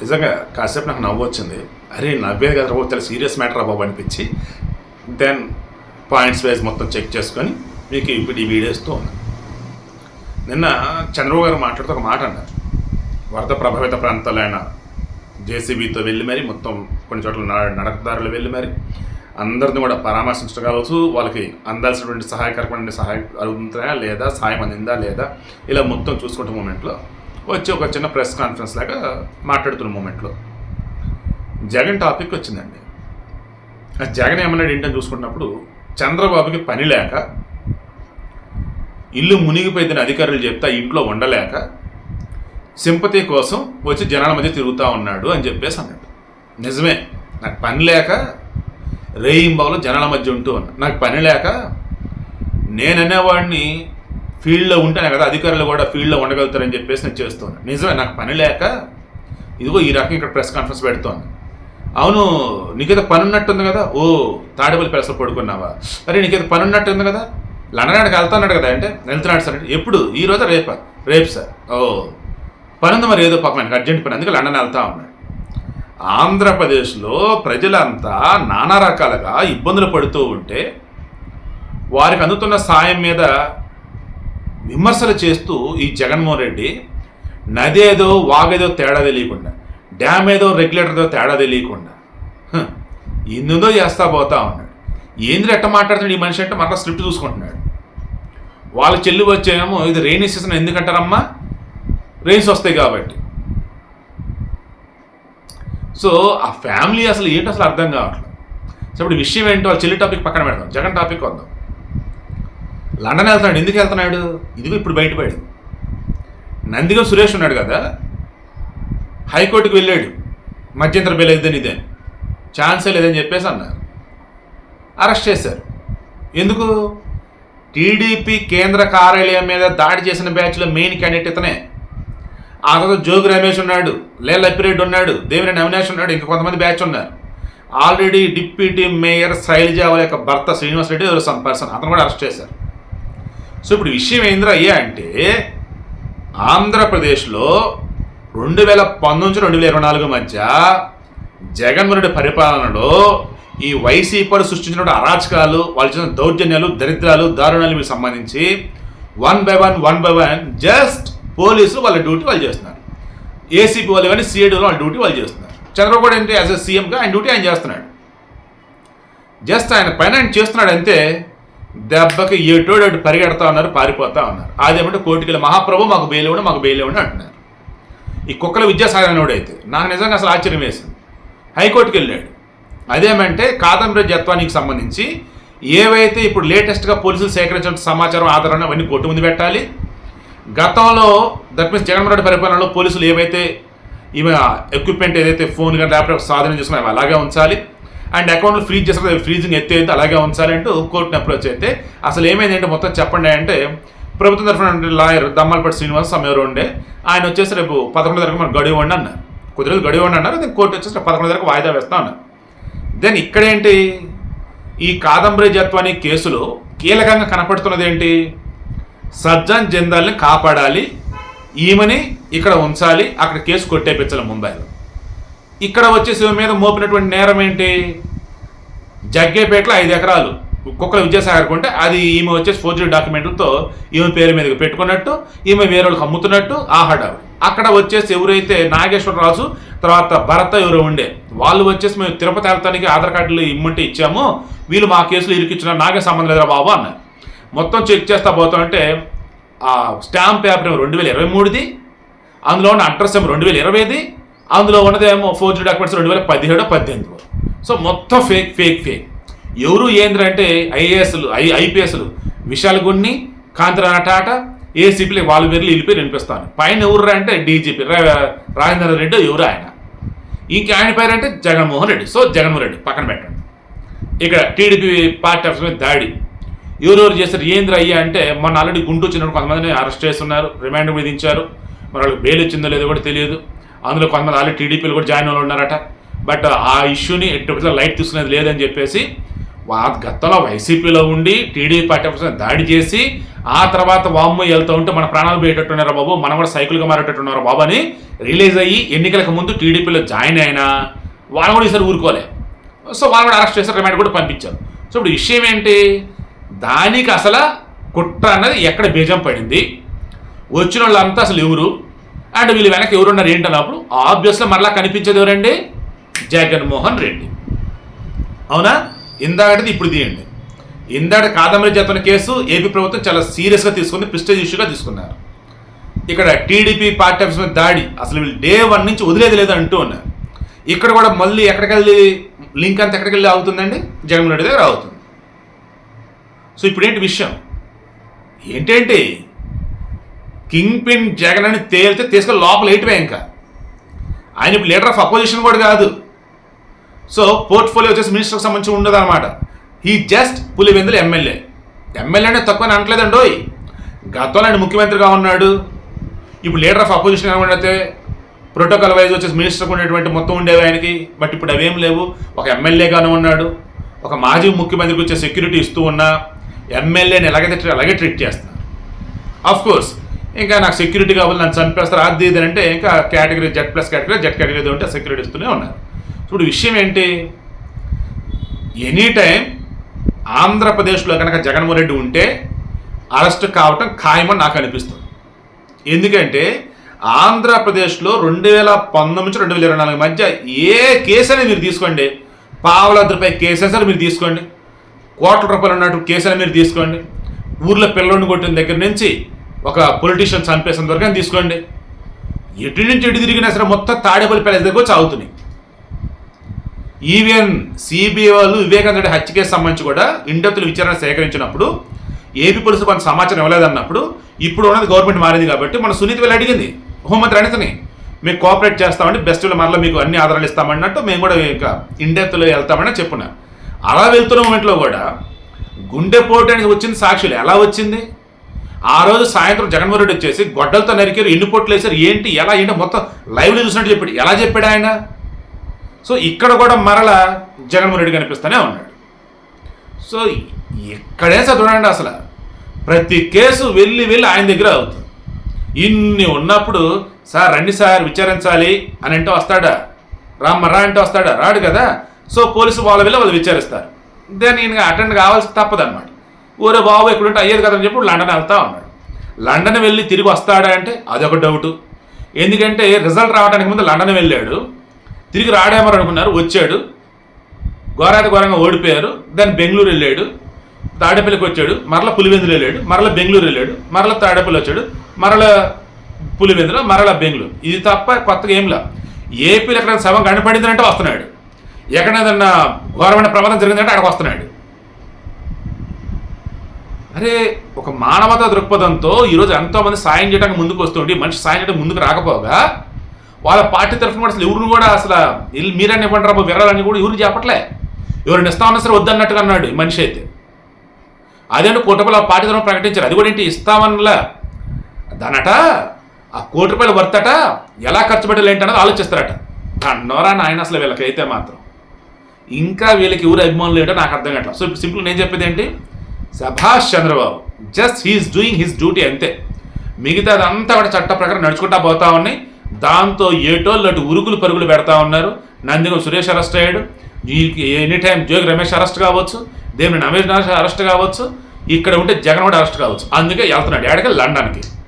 నిజంగా కాసేపు నాకు నవ్వు వచ్చింది. అరే నవ్వేది కదా బాబు చాలా సీరియస్ మ్యాటర్ బాబు అనిపించి. దెన్ పాయింట్స్ వైజ్ మొత్తం చెక్ చేసుకొని మీకు ఇప్పుడు ఈ వీడియోస్తో ఉన్నా. నిన్న చంద్రబాబు గారు మాట్లాడుతూ ఒక మాట అన్నారు. వరద ప్రభావిత ప్రాంతాలైన జేసీబీతో వెళ్ళి మరి మొత్తం కొన్ని చోట్ల నడకదారులు వెళ్ళి మరి అందరిని కూడా పరామర్శించగలవచ్చు వాళ్ళకి అందాల్సినటువంటి సహాయకరమైన సహాయం అందుతున్నాయా లేదా సాయం అందిందా లేదా ఇలా మొత్తం చూసుకుంటున్న మూమెంట్లో వచ్చి ఒక చిన్న ప్రెస్ కాన్ఫరెన్స్ లాగా మాట్లాడుతున్న మూమెంట్లో జగన్ టాపిక్ వచ్చిందండి. ఆ జగన్ ఏమన్నాడు ఏంటని చూసుకున్నప్పుడు చంద్రబాబుకి పని లేక ఇల్లు మునిగిపోయిందని అధికారులు చెప్తే ఇంట్లో ఉండలేక సింపతి కోసం వచ్చి జనాల మధ్య తిరుగుతూ ఉన్నాడు అని చెప్పేసి అన్నాడు. నిజమే నాకు పని లేక రేయింబావులో జనాల మధ్య ఉంటూ ఉన్నా. నాకు పని లేక నేను అనేవాడిని ఫీల్డ్లో ఉంటేనే కదా అధికారులు కూడా ఫీల్డ్లో ఉండగలుగుతారని చెప్పేసి నేను చేస్తున్నాను. నిజమే నాకు పని లేక ఇదిగో ఈ రకంగా ఇక్కడ ప్రెస్ కాన్ఫరెన్స్ పెడుతోంది. అవును నీకేదో పని ఉన్నట్టుంది కదా? ఓ తాడేపల్లి ప్రెస్లో పడుకున్నావా? అరే నీకేదో పని ఉన్నట్టుంది కదా? లండనాడికి వెళ్తున్నాడు కదా అంటే? వెళ్తున్నాడు సార్ ఎప్పుడు? ఈ రోజు రేపా? రేపు సార్. ఓ పని మరి ఏదో పాపం అర్జెంట్ పని అందుకే లండన్ వెళ్తా ఉన్నాడు. ఆంధ్రప్రదేశ్లో ప్రజలంతా నానా రకాలుగా ఇబ్బందులు పడుతూ ఉంటే వారికి అందుతున్న సాయం మీద విమర్శలు చేస్తూ ఈ జగన్మోహన్ రెడ్డి నది ఏదో వాగేదో తేడా తెలియకుండా డ్యామ్ ఏదో రెగ్యులేటర్తో తేడా తెలియకుండా ఇందుందో చేస్తా పోతా ఉన్నాడు. ఏంది ఎట్ట మాట్లాడుతున్నాడు ఈ మనిషి అంటే మరలా స్క్రిప్ట్ చూసుకుంటున్నాడు. వాళ్ళ చెల్లి వచ్చేమో ఇది రెయినీ సీజన్ ఎందుకంటారమ్మా? రెయిన్స్ వస్తాయి కాబట్టి. సో ఆ ఫ్యామిలీ అసలు ఏంటో అసలు అర్థం కావట్లేదు. సో ఇప్పుడు విషయం ఏంటో వాళ్ళ చెల్లి టాపిక్ పక్కన పెడదాం. జగన్ టాపిక్ వద్దాం లండన్ వెళ్తున్నాడు ఎందుకు వెళ్తున్నాడు? ఇదిగో ఇప్పుడు బయటపడింది. నందిగం సురేష్ ఉన్నాడు కదా హైకోర్టుకు వెళ్ళాడు. మధ్యంతర బెయిల్ ఇదని ఇదే. ఛాన్సే లేదని చెప్పేసి అన్నారు. అరెస్ట్ చేశారు. ఎందుకు? టీడీపీ కేంద్ర కార్యాలయం మీద దాడి చేసిన బ్యాచ్లో మెయిన్ క్యాండిడేట్ ఇతనే. ఆ తర్వాత జోగి రమేష్ ఉన్నాడు లే అప్పిరెడ్డి ఉన్నాడు దేవినేని అవినాష్ ఉన్నాడు ఇంకా కొంతమంది బ్యాచ్ ఉన్నారు. ఆల్రెడీ డిప్యూటీ మేయర్ శైలజ వాళ్ళ యొక్క భర్త శ్రీనివాస్ రెడ్డి సమ్ పర్సన్ అతను కూడా అరెస్ట్ చేశారు. సో ఇప్పుడు విషయం ఏందిరా అయ్యా అంటే ఆంధ్రప్రదేశ్లో రెండు వేల పంతొమ్మిది నుంచి రెండు వేల ఇరవై నాలుగు మధ్య జగన్మోహన్ రెడ్డి పరిపాలనలో ఈ వైసీపీ సృష్టించిన అరాచకాలు వాళ్ళు చేసిన దౌర్జన్యాలు దరిద్రాలు దారుణాలు మీకు సంబంధించి one by one one by one just పోలీసులు వాళ్ళ డ్యూటీ వాళ్ళు చేస్తున్నారు. ఏసీపీ వాళ్ళు కానీ సిఐడి వాళ్ళ డ్యూటీ వాళ్ళు చేస్తున్నారు. చంద్రబాబు ఏంటి యాజ్ ఎ సీఎంగా ఆయన డ్యూటీ ఆయన చేస్తున్నాడు. జస్ట్ ఆయన పైన ఆయన చేస్తున్నాడు అంతే దెబ్బకి ఎటోడు అటు పరిగెడతా ఉన్నారు పారిపోతా ఉన్నారు. అదేమంటే కోర్టుకెళ్ళి మహాప్రభు మాకు బెయిల్ మాకు బెయిల్ అంటున్నారు. ఈ కుక్కల విద్యాసాగరనుడైతే అయితే నాకు నిజంగా అసలు ఆశ్చర్యం వేసింది. హైకోర్టుకి వెళ్ళాడు అదేమంటే కాదంబరి జత్వానికి సంబంధించి ఏవైతే ఇప్పుడు లేటెస్ట్గా పోలీసులు సేకరించిన సమాచారం ఆధారణ అవన్నీ కోర్టు ముందు పెట్టాలి. గతంలో దట్ మీన్స్ జగన్మోహన్ రెడ్డి పరిపాలనలో పోలీసులు ఏవైతే ఈమె ఎక్విప్మెంట్ ఏదైతే ఫోన్ కానీ ల్యాప్టాప్ స్వాధీనం చేసుకున్నాయో అవి అలాగే ఉంచాలి. అండ్ అకౌంట్లో ఫ్రీజ్ చేస్తారు ఫ్రీజింగ్ ఎత్తేది అలాగే ఉంచాలంటూ కోర్టుని అప్రోచ్ అయితే అసలు ఏమైందంటే మొత్తం చెప్పండి అంటే ప్రభుత్వం తరఫున లాయర్ దమ్మాలపట్టి శ్రీనివాస్ సమయంలో ఉండే ఆయన వచ్చేసి రేపు పదకొండు తరగతి మనకు గడువు ఇవ్వండి అన్నారు. కొద్ది రోజులు గడువు ఇవ్వండి అన్నారు కోర్టు వచ్చేసి పదకొండు తరగతి వాయిదా వేస్తా అన్నారు. దెన్ ఇక్కడేంటి ఈ కాదంబరి జత్వాని కేసులో కీలకంగా కనపడుతున్నది ఏంటి? సర్జన్ జందాల్ని కాపాడాలి ఈమెని ఇక్కడ ఉంచాలి అక్కడ కేసు కొట్టేపించాలి ముంబైలో. ఇక్కడ వచ్చేసి ఈమె మీద మోపినటువంటి నేరం ఏంటి? జగ్గేపేటలో ఐదు ఎకరాలు. కుక్కల విద్యాసాగర్ కొంటే అది ఈమె వచ్చేసి ఫోర్జరీ డాక్యుమెంట్లతో ఈమె పేరు మీదకి పెట్టుకున్నట్టు ఈమె వేరే వాళ్ళకి అమ్ముతున్నట్టు ఆ అక్కడ వచ్చేసి ఎవరైతే నాగేశ్వరరాజు తర్వాత భరత ఎవరో ఉండే వాళ్ళు వచ్చేసి మేము తిరుపతి వెళ్తానికి ఆధార్ కార్డులు ఇమ్మంటే ఇచ్చాము వీళ్ళు మా కేసులు ఇరికిచ్చిన నాకే సంబంధం లేదురా బాబు అన్నారు. మొత్తం చెక్ చేస్తా పోతామంటే ఆ స్టాంప్ పేపర్ రెండు వేల ఇరవై మూడుది అందులో ఉన్న అడ్రస్ ఏమో రెండు వేల ఇరవైది అందులో ఉన్నదేమో ఫోర్జీ డాక్యుమెంట్స్ రెండు వేల పదిహేడు పద్దెనిమిది సో మొత్తం ఫేక్ ఫేక్ ఫేక్ ఎవరు ఏంద్రంటే ఐఏఎస్లు ఐ ఐపీఎస్లు? విశాల్ గున్ని కాంతిరాణ టాటా ఏసీపీలు వాళ్ళ పేర్లు వెళ్ళిపోయి వినిపిస్తాను. పైన ఎవరు అంటే డీజీపీ రాజేంద్ర రెడ్డి ఎవరు ఆయన? ఇంక ఆయన పేరు అంటే జగన్మోహన్ రెడ్డి. సో జగన్మోహన్ రెడ్డి పక్కన పెట్టండి. ఇక్కడ టీడీపీ పార్టీ ఆఫీస్ మీద దాడి. ఎవరెవరు చేశారు? ఏంద్ర అయ్యా అంటే మొన్న ఆల్రెడీ గుంటూరు చిన్నప్పుడు కొంతమందిని అరెస్ట్ చేస్తున్నారు రిమాండ్ విధించారు మరి వాళ్ళకి బెయిల్ వచ్చిందో లేదో కూడా తెలియదు. అందులో కొంతమంది ఆల్రెడీ టీడీపీలు కూడా జాయిన్ వాళ్ళు ఉన్నారట. బట్ ఆ ఇష్యూని ఎట్టి లైట్ తీసుకునేది లేదని చెప్పేసి వా- గతంలో వైసీపీలో ఉండి టీడీపీ పార్టీ దాడి చేసి ఆ తర్వాత వామ్మ వెళ్తూ ఉంటే మన ప్రాణాలు పోయేటట్టున్నారు బాబు? మనం కూడా సైకిల్గా మారేటట్టున్నారు బాబు అని రిలీజ్ అయ్యి ఎన్నికలకు ముందు టీడీపీలో జాయిన్ అయినా వాళ్ళు కూడా ఈసారి ఊరుకోలే సో వాళ్ళు కూడా అరెస్ట్ చేశారు రిమాండ్ కూడా పంపించారు. సో ఇప్పుడు విషయం ఏంటి? దానికి అసలు కుట్ర అన్నది ఎక్కడ బీజం పడింది? వచ్చిన వాళ్ళంతా అసలు ఎవరు? అండ్ వీళ్ళు వెనక ఎవరున్నారు ఏంటన్నప్పుడు ఆబ్వియస్లో మరలా కనిపించేది ఎవరండి? జగన్మోహన్ రెడ్డి. అవునా? ఇందాకటిది ఇప్పుడు తీయండి. ఇందాక కాదంబరి జతన కేసు ఏపీ ప్రభుత్వం చాలా సీరియస్గా తీసుకుని ప్రిస్టేజ్ ఇష్యూగా తీసుకున్నారు. ఇక్కడ టీడీపీ పార్టీ ఆఫీస్ మీద దాడి అసలు వీళ్ళు డే వన్ నుంచి వదిలేదు లేదు అంటూ ఉన్నారు. ఇక్కడ కూడా మళ్ళీ ఎక్కడికెళ్ళి లింక్ అంతా ఎక్కడికెళ్ళి అవుతుందండి జగన్మోహన్ రెడ్డి దగ్గర అవుతుంది సో ఇప్పుడేంటి విషయం? ఏంటంటే? కింగ్ పిన్ జగన్ అని తేలితే తీసుకొని లోపల వేయటమే ఇంకా. ఆయన ఇప్పుడు లీడర్ ఆఫ్ అపోజిషన్ కూడా కాదు. సో పోర్ట్ఫోలియో వచ్చేసి మినిస్టర్కి సంబంధించి ఉండదు అనమాట ఈ జస్ట్ పులివెందులు ఎమ్మెల్యే ఎమ్మెల్యే అంటే తక్కువ అనట్లేదండి ఓయ్. గతంలో ఆయన ముఖ్యమంత్రిగా ఉన్నాడు. ఇప్పుడు లీడర్ ఆఫ్ అపోజిషన్ ఏమంటే ప్రోటోకాల్ వైజ్ వచ్చేసి మినిస్టర్కి ఉండేటువంటి మొత్తం ఉండేవి ఆయనకి. బట్ ఇప్పుడు అవేం లేవు. ఒక ఎమ్మెల్యేగానే ఉన్నాడు. ఒక మాజీ ముఖ్యమంత్రికి వచ్చే సెక్యూరిటీ ఇస్తూ ఉన్నా. ఎమ్మెల్యేని ఎలాగైతే అలాగే ట్రీట్ చేస్తున్నారు ఆఫ్ కోర్స్ ఇంకా నాకు సెక్యూరిటీ కావాలి నన్ను చంపేస్తారు. అది ఇది అంటే ఇంకా category Z plus category Z category ఉంటే సెక్యూరిటీ ఇస్తూనే ఉన్నారు ఇప్పుడు విషయం ఏంటి? ఎనీ టైం ఆంధ్రప్రదేశ్లో కనుక జగన్మోహన్ రెడ్డి ఉంటే అరెస్ట్ కావటం ఖాయమని నాకు అనిపిస్తుంది. ఎందుకంటే ఆంధ్రప్రదేశ్లో రెండు వేల పంతొమ్మిది నుంచి రెండు వేల ఇరవై నాలుగు మధ్య ఏ కేసు అనేది మీరు తీసుకోండి. పావులాది రూపాయి కేసెస్ అని మీరు తీసుకోండి. కోట్ల రూపాయలు ఉన్నట్టు కేసు అని మీరు తీసుకోండి. ఊర్లో పిల్లోడిని కొట్టిన దగ్గర నుంచి ఒక పొలిటీషియన్ చంపేసిన వరకు అని తీసుకోండి. ఎటు నుంచి ఎటు తిరిగినా సరే మొత్తం తాడేపల్లి ప్యాలెస్ దగ్గర వచ్చి ఆగుతున్నాయి. ఈవెన్ సిబిఐ వాళ్ళు వివేకానంద రెడ్డి హత్య కేసు సంబంధించి కూడా ఇండెప్తులు విచారణ సేకరించినప్పుడు ఏపీ పోలీసు కొంత సమాచారం ఇవ్వలేదన్నప్పుడు ఇప్పుడు ఉన్నది గవర్నమెంట్ మారింది కాబట్టి మన సునీతి వెళ్ళి అడిగింది. హోంమంత్రి అనితని మేము కోఆపరేట్ చేస్తామండి బెస్ట్ మరలా మీకు అన్ని ఆధారాలు ఇస్తామన్నట్టు మేము కూడా ఇంకా ఇండెప్త్లో వెళ్తామని చెప్పున్నాను అలా వెళ్తున్న మూమెంట్లో కూడా గుండెపోటు అనేది వచ్చింది సాక్షులు. ఎలా వచ్చింది? ఆ రోజు సాయంత్రం జగన్మోహన్ రెడ్డి వచ్చేసి గొడ్డలతో నరికారు ఎన్ని పొట్లు వేశారు ఏంటి ఎలా ఏంటి మొత్తం లైవ్లో చూసినట్టు చెప్పాడు. ఎలా చెప్పాడు ఆయన? సో ఇక్కడ కూడా మరల జగన్మోహన్ రెడ్డి కనిపిస్తూనే ఉన్నాడు. సో ఇక్కడే చూడండి అసలు. ప్రతి కేసు వెళ్ళి వెళ్ళి ఆయన దగ్గర అవుతుంది. ఇన్ని ఉన్నప్పుడు సార్ రండి సార్ విచారించాలి అని అంటే వస్తాడా? రామ్మరా అంటే వస్తాడా? రాడు కదా. సో పోలీసు వాళ్ళ వెళ్ళి వాళ్ళు విచారిస్తారు. దాన్ని ఈయన అటెండ్ కావాల్సి తప్పదన్నమాట. ఊరే బాబు ఎక్కడుంటే అయ్యేది కదా అని చెప్పి లండన్ వెళ్తా ఉన్నాడు. లండన్ వెళ్ళి తిరిగి వస్తాడా అంటే అదొక డౌట్. ఎందుకంటే రిజల్ట్ రావడానికి ముందు లండన్ వెళ్ళాడు. తిరిగి రాడేమో అనుకున్నారు వచ్చాడు. ఘోరాతి ఘోరంగా ఓడిపోయారు. దాన్ని బెంగళూరు వెళ్ళాడు. తాడేపల్లికి వచ్చాడు. మరల పులివెందులు వెళ్ళాడు. మరల బెంగళూరు వెళ్ళాడు. మరల తాడేపల్లి వచ్చాడు. మరల పులివెందులు మరల బెంగళూరు. ఇది తప్ప కొత్తగా ఏం లే. ఏపీలో ఎక్కడ శవం కనపడిందంటే వస్తున్నాడు. ఎక్కడైనా ఘోరమైన ప్రమాదం జరిగిందంటే అక్కడికి వస్తున్నాడు. అరే ఒక మానవత దృక్పథంతో ఈరోజు ఎంతోమంది సాయం చేయడానికి ముందుకు వస్తుంటే మనిషి సాయం చేయడానికి ముందుకు రాకపోగా? వాళ్ళ పార్టీ తరఫున కూడా అసలు ఎవరిని కూడా అసలు వీళ్ళు మీరని ఇవ్వండి రాబో విరాలని కూడా ఎవరు చెప్పట్లే. ఎవరిని ఇస్తామన్నా సరే వద్దన్నట్టుగా అన్నాడు ఈ మనిషి అయితే. అదేంటి కోటి రూపాయలు ఆ పార్టీ తరఫున ప్రకటించారు. అది కూడా ఏంటి ఇస్తామన్నలా దానట ఆ కోటి రూపాయలు వర్తట? ఎలా ఖర్చు పెట్టాలి ఏంటన్నది ఆలోచిస్తారట. అన్నోరా నాయన అసలు వీళ్ళకైతే మాత్రం. ఇంకా వీళ్ళకి ఎవరు అభిమానులు ఏంటో నాకు అర్థం కావట్లేదు. సో సింపుల్ నేను చెప్పేది ఏంటి? సభాష్ Chandrababu just he's doing his duty అంతే. మిగతా అదంతా కూడా చట్ట ప్రకారం నడుచుకుంటా పోతా ఉన్నాయి. దాంతో ఏటోళ్ళు అటు ఉరుకులు పరుగులు పెడతా ఉన్నారు. నందిగం సురేష్ అరెస్ట్ అయ్యాడు. Any time Jogi Ramesh arrest కావచ్చు దేవుని రమేష్ అరెస్ట్ కావచ్చు ఇక్కడ ఉంటే జగన్ కూడా అరెస్ట్ కావచ్చు. అందుకే వెళ్తున్నాడు. ఎక్కడికి లండన్కి